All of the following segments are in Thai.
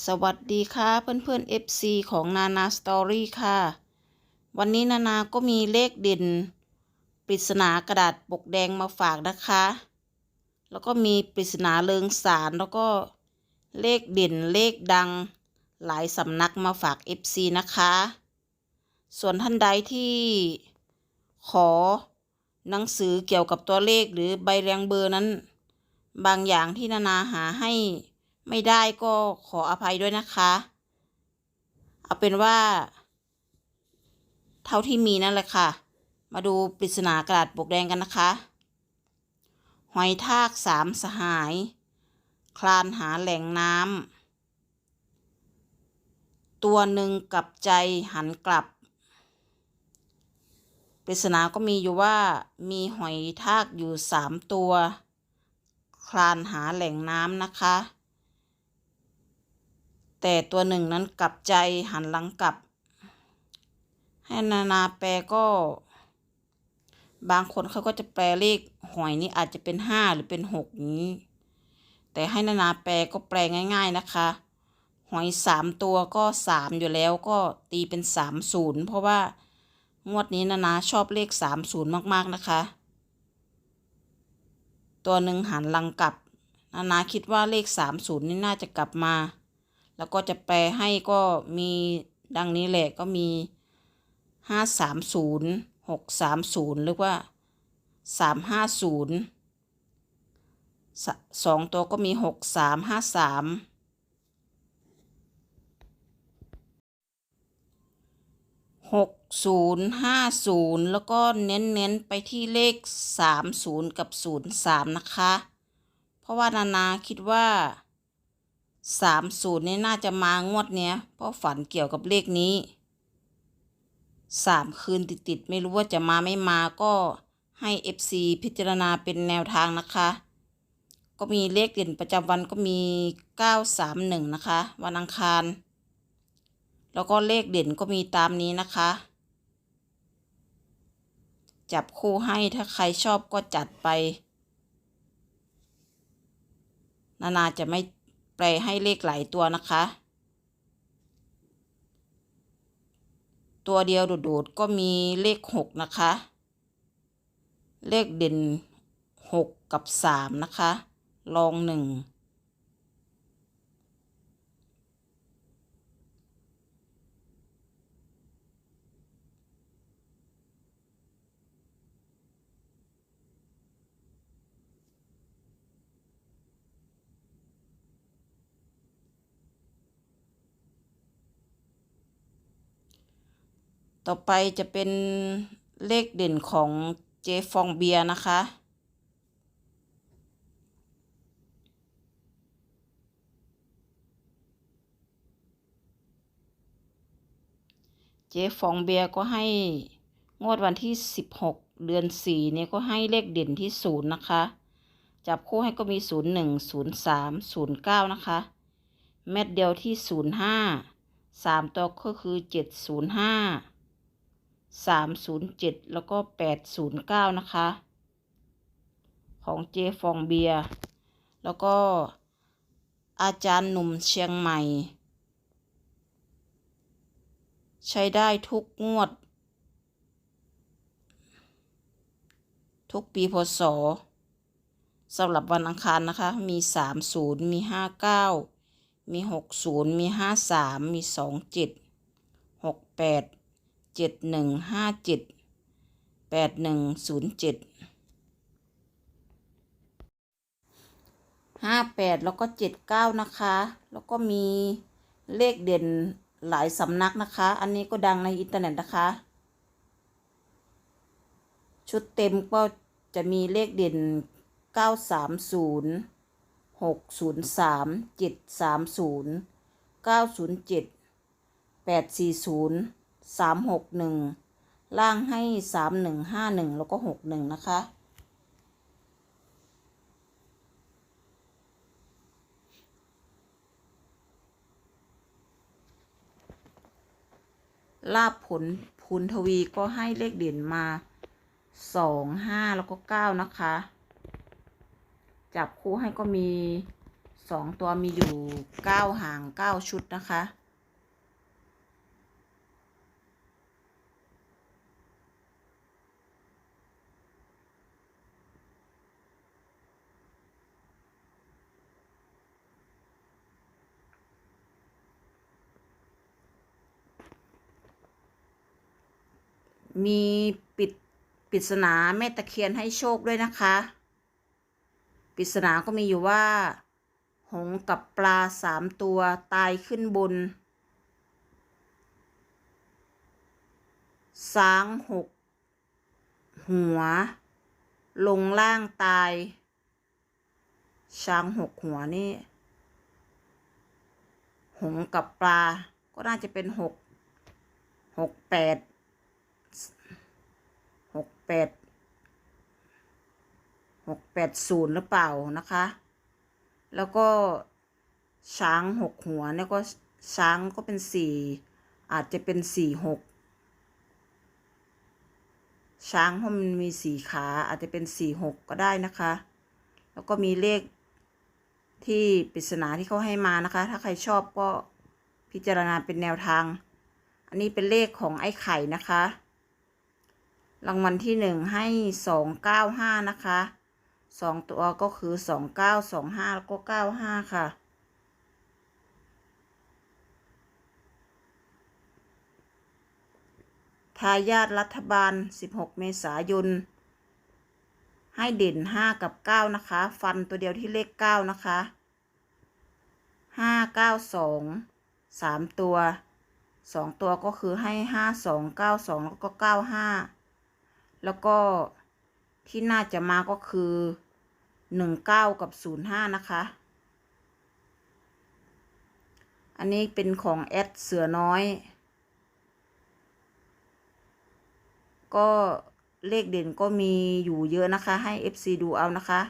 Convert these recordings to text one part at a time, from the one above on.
สวัสดีค่ะเพื่อนเพื่อน FC ของนานาสตอรี่ค่ะ วันนี้นานาก็มีเลขเด่น ปริศนากระดาษปกแดงมาฝากนะคะ แล้วก็มีปริศนาเริงสารแล้วก็เลขเด่นเลขดังหลายสำนักมาฝาก FC นะคะ ส่วนท่านใดที่ขอหนังสือเกี่ยวกับตัวเลขหรือใบเรียงเบอร์นั้น บางอย่างที่นานาหาให้ ไม่ได้ก็ขออภัยด้วยนะคะ เอาเป็นว่า เท่าที่มีนั่นแหละค่ะ มาดูปริศนากระดาษปกแดงกันนะคะ หอยทากสามสหาย คลานหาแหล่งน้ำตัวหนึ่งกลับใจหันกลับ ปริศนาก็มีอยู่ว่ามีหอยทากอยู่สามตัว คลานหาแหล่งน้ำนะคะ แต่ตัวหนึ่งนั้นกลับใจหันหลังกลับ ให้นานาแปลก็ บางคนเขาก็จะแปลเลขหอยนี่อาจจะเป็นห้าหรือเป็นหกนี้ แต่ให้นานาแปลก็แปลง่าย ๆนะคะ หอยสามตัวก็สามอยู่แล้วก็ตีเป็นสามศูนย์เพราะว่างวดนี้นานาชอบเลขสามศูนย์มากๆนะคะ ตัวหนึ่งหันหลังกลับ นานาคิดว่าเลขสามศูนย์นี่น่าจะกลับมา แล้วก็จะแปลให้ก็มีดังนี้แหละก็มีห้าสามศูนย์หกสามศูนย์หรือว่าสามห้าศูนย์สองตัวก็มีหกสามห้าสามหกศูนย์ห้าศูนย์แล้วก็เน้นเน้นไปที่เลขสามศูนย์กับศูนย์สามนะคะ เพราะว่านานาคิดว่า สามศูนย์นี่น่าจะมางวดเนี้ยเพราะฝันเกี่ยวกับเลขนี้สามคืนติดๆไม่รู้ว่าจะมาไม่มาก็ให้ FC พิจารณาเป็นแนวทางนะคะ ก็มีเลขเด่นประจำวันก็มี 931 นะคะ วันอังคาร แล้วก็เลขเด่นก็มีตามนี้นะคะ จับคู่ให้ถ้าใครชอบก็จัดไป นานาจะไม่ ไปให้เลขหลายตัวนะคะ ตัวเดียวโดดๆก็มีเลขหกนะคะ เลขเด่นหกกับสามนะคะ ลองหนึ่ง ต่อไปจะเป็นเลขเด่นของเจฟองเบียนะคะ เจฟองเบียก็ให้งวดวันที่ 16 เดือน 4 เนี่ยก็ให้เลขเด่นที่ 0 นะคะ จับคู่ให้ก็มี 01 03 09 นะคะ เม็ดเดียวที่ 05 3 ตัวก็คือ 705 สามศูนย์เจ็ดแล้วก็แปดศูนย์เก้านะคะ ของเจฟองเบียร์ แล้วก็อาจารย์หนุ่มเชียงใหม่ ใช้ได้ทุกงวด ทุกปีพศสำหรับวันอังคารนะคะ มีสามศูนย์มีห้าเก้ามีหกศูนย์มีห้าสามมีสองเจ็ดหกแปด เจ็ดหนึ่งห้าเจ็ดแปดหนึ่งศูนย์เจ็ดห้าแปดแล้วก็เจ็ดเก้านะคะ แล้วก็มีเลขเด่นหลายสำนักนะคะ อันนี้ก็ดังในอินเทอร์เน็ตนะคะ ชุดเต็มก็จะมีเลขเด่นเก้าสามศูนย์หกศูนย์สามเจ็ดสามศูนย์เก้าศูนย์เจ็ดแปดสี่ศูนย์ สามหกหนึ่งล่างให้สามหนึ่งห้าหนึ่งแล้วก็หกหนึ่งนะคะ ลาบผลพูนทวีก็ให้เลขเด่นมาสองห้าแล้วก็เก้านะคะ จับคู่ให้ก็มีสองตัวมีอยู่เก้าหางเก้าชุดนะคะ มีปิดปริศนาแม่ตะเคียนให้โชคด้วยนะคะปริศนาก็มีอยู่ว่า หงกับปลาสามตัวตายขึ้นบนช้างหก หัว ลงล่างตายช้างหกหัวนี่ หงกับปลาก็น่าจะเป็นหกหกแปด หกแปดหกแปดศูนย์หรือเปล่านะคะ แล้วก็ช้างหกหัวเนี่ยก็ช้างก็เป็นสี่อาจจะเป็นสี่หกช้างเพราะมันมีสี่ขาอาจจะเป็นสี่หกก็ได้นะคะ แล้วก็มีเลขที่ปริศนาที่เขาให้มานะคะ ถ้าใครชอบก็พิจารณาเป็นแนวทาง อันนี้เป็นเลขของไอ้ไข่นะคะ รางวัลที่หนึ่งให้สองเก้าห้านะคะสองตัวก็คือสองเก้าสองห้าแล้วก็เก้าห้าค่ะ ทายาทรัฐบาล16เมษายน ให้เด่น5กับ9นะคะ ฟันตัวเดียวที่เลข9นะคะ5 9 2 3ตัว2ตัวก็คือให้5 2 9 2แล้วก็9 5 แล้วก็ที่น่าจะมาก็คือหนึ่งเก้ากับ05นะคะ อันนี้เป็นของแอดเสือน้อย ก็เลขเด่นก็มีอยู่เยอะนะคะ ให้ FC ดูเอานะคะ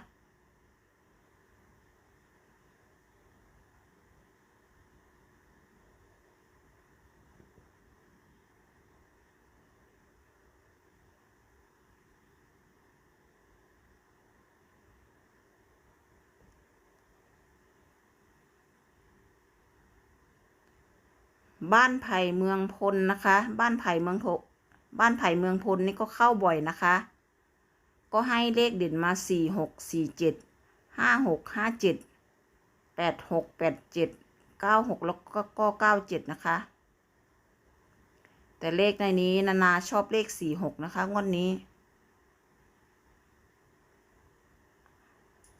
บ้านไผ่เมืองพลนะคะ บ้านไผ่เมืองโถบ้านไผ่เมืองพลนี่ก็เข้าบ่อยนะคะ ก็ให้เลขเด่นมาสี่หกสี่เจ็ดห้าหกห้าเจ็ดแปดหกแปดเจ็ดเก้าหกแล้วก็ก็เก้าเจ็ดนะคะ แต่เลขในนี้นานาชอบเลขสี่หกนะคะงวดนี้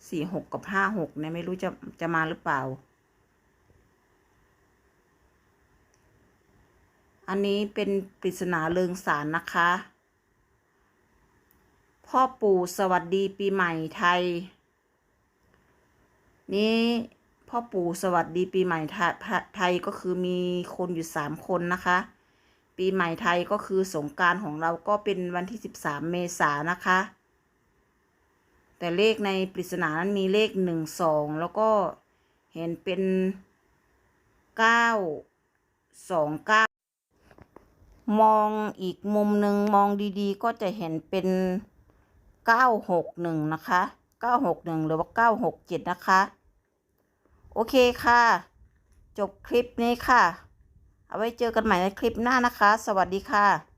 สี่หกกับห้าหกเนี่ยไม่รู้จะจะมาหรือเปล่า อันนี้เป็นปริศนาเริงสารนะคะ พ่อปู่สวัสดีปีใหม่ไทย นี่พ่อปู่สวัสดีปีใหม่ไทยก็คือมีคนอยู่สามคนนะคะ ปีใหม่ไทยก็คือสงการของเราก็เป็นวันที่สิบสามเมษานะคะ แต่เลขในปริศนานั้นมีเลขหนึ่งสองแล้วก็เห็นเป็นเก้าสองเก้า มองอีกมุมหนึ่งมองดีๆ ก็จะเห็นเป็นเก้าหกหนึ่งนะคะเก้าหกหนึ่งหรือว่าเก้าหกเจ็ดนะคะ โอเคค่ะ จบคลิปนี้ค่ะ เอาไว้เจอกันใหม่ในคลิปหน้านะคะ สวัสดีค่ะ